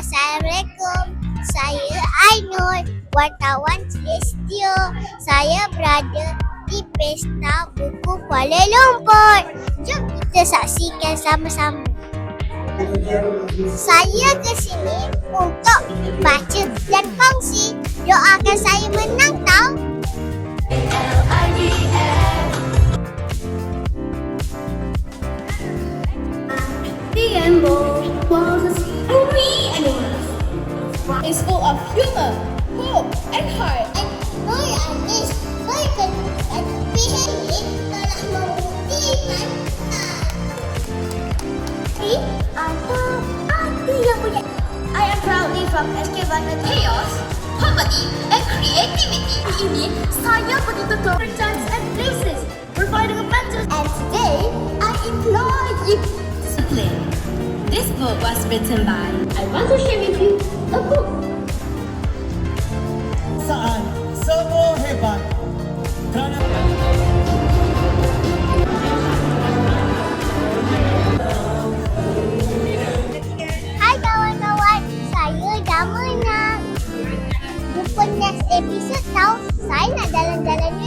Assalamualaikum. Saya Ainul, wartawan Celestio. Saya berada di Pesta Buku Kuala Lumpur. Jom kita saksikan sama-sama. Saya ke sini untuk baca dan kongsi. Doakan saya menang Full of humor, hope, and heart. Boy Anis, boy kan pilih telah membuktikan hati atau hati yang punya I am proudly from Escavan Chaos, Comedy, and Creativity. Ini saya ke book was written by. I want to share with you a book. Saan? Hi kawan-kawan, saya Damana. Jumpa next episode tau. Saya nak jalan-jalan